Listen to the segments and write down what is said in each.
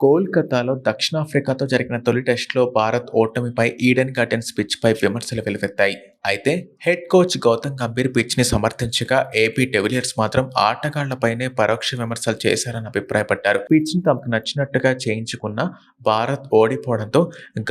కోల్కతాలో దక్షిణాఫ్రికాతో జరిగిన తొలి టెస్టులో భారత్ ఓటమిపై ఈడెన్ గార్డెన్స్ పిచ్పై విమర్శలు వెలువెత్తాయి అయితే హెడ్ కోచ్ గౌతమ్ గంభీర్ పిచ్ని సమర్థించగా ఏపీ డెవిలియర్స్ మాత్రం ఆటగాళ్ళపైనే పరోక్ష విమర్శలు చేశారని అభిప్రాయపడ్డారు. పిచ్ని తమకు నచ్చినట్టుగా చేయించుకున్న భారత్ ఓడిపోవడంతో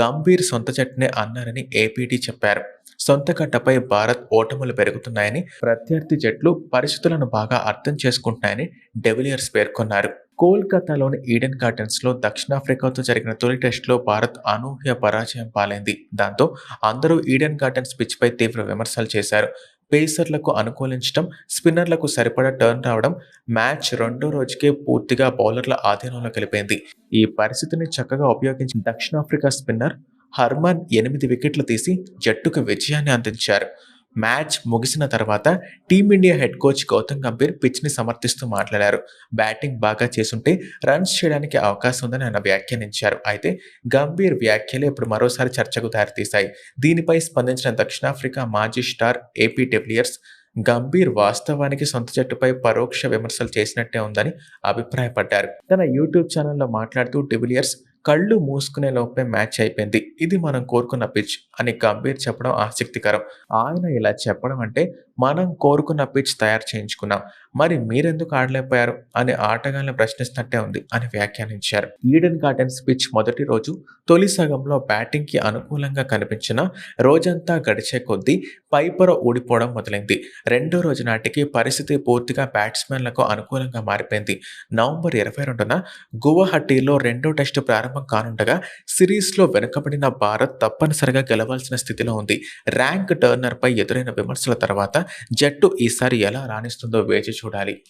గంభీర్ సొంత జట్టునే అన్నారని ఏపీటీ చెప్పారు. సొంత గడ్డపై భారత్ ఓటములు పెరుగుతున్నాయని ప్రత్యర్థి జట్లు పరిస్థితులను బాగా అర్థం చేసుకుంటున్నాయని డెవిలియర్స్ పేర్కొన్నారు. కోల్కతాలోని ఈడెన్ గార్డెన్స్లో దక్షిణాఫ్రికాతో జరిగిన తొలి టెస్టులో భారత్ అనూహ్య పరాజయం పాలైంది. దాంతో అందరూ ఈడెన్ గార్డెన్స్ పిచ్పై తీవ్ర విమర్శలు చేశారు. పేసర్లకు అనుకూలించడం స్పిన్నర్లకు సరిపడా టర్న్ రావడం మ్యాచ్ రెండో రోజుకే పూర్తిగా బౌలర్ల ఆధీనంలో కలిపింది ఈ పరిస్థితిని చక్కగా ఉపయోగించిన దక్షిణాఫ్రికా స్పిన్నర్ హర్మన్ ఎనిమిది వికెట్లు తీసి జట్టుకు విజయాన్ని అందించారు. మ్యాచ్ ముగిసిన తర్వాత team India head coach Gautam Gambhir పిచ్ని సమర్థిస్తూ మాట్లాడారు. బ్యాటింగ్ బాగా చేసుంటే రన్స్ చేయడానికి అవకాశం ఉందని ఆయన వ్యాఖ్యానించారు. అయితే గంభీర్ వ్యాఖ్యలు ఇప్పుడు మరోసారి చర్చకు దారితీశాయి. దీనిపై స్పందించిన దక్షిణాఫ్రికా మాజీ స్టార్ ఏపీ డెవిలియర్స్ గంభీర్ వాస్తవానికి సొంత జట్టుపై పరోక్ష విమర్శలు చేసినట్టే ఉందని అభిప్రాయపడ్డారు. తన యూట్యూబ్ ఛానల్లో మాట్లాడుతూ డివిలియర్స్ కళ్ళు మూసుకునే లోపే మ్యాచ్ అయిపోయింది. ఇది మనం కోరుకున్న పిచ్ అని గంభీర్ చెప్పడం ఆసక్తికరం. ఆయన ఇలా చెప్పడం అంటే మనం కోరుకున్న పిచ్ తయారు చేయించుకున్నాం. మరి మీరెందుకు ఆడలేకపోయారు? అని ఆటగాళ్ళని ప్రశ్నిస్తున్నట్టే ఉంది అని వ్యాఖ్యానించారు. ఈడెన్ గార్డెన్స్ పిచ్ మొదటి రోజు తొలి సగంలో బ్యాటింగ్కి అనుకూలంగా కనిపించిన రోజంతా గడిచే కొద్దీ పైపర ఊడిపోవడం మొదలైంది. రెండో రోజు నాటికి పరిస్థితి పూర్తిగా బ్యాట్స్మెన్లకు అనుకూలంగా మారిపోయింది. నవంబర్ ఇరవై రెండున గువహట్టిలో రెండో టెస్టు ప్రారంభం కానుండగా సిరీస్లో వెనుకబడిన భారత్ తప్పనిసరిగా గెలవాల్సిన స్థితిలో ఉంది. ర్యాంక్ టర్నర్పై ఎదురైన విమర్శల తర్వాత జట్టు ఈసారి ఎలా రాణిస్తుందో వేచి చూడాలి.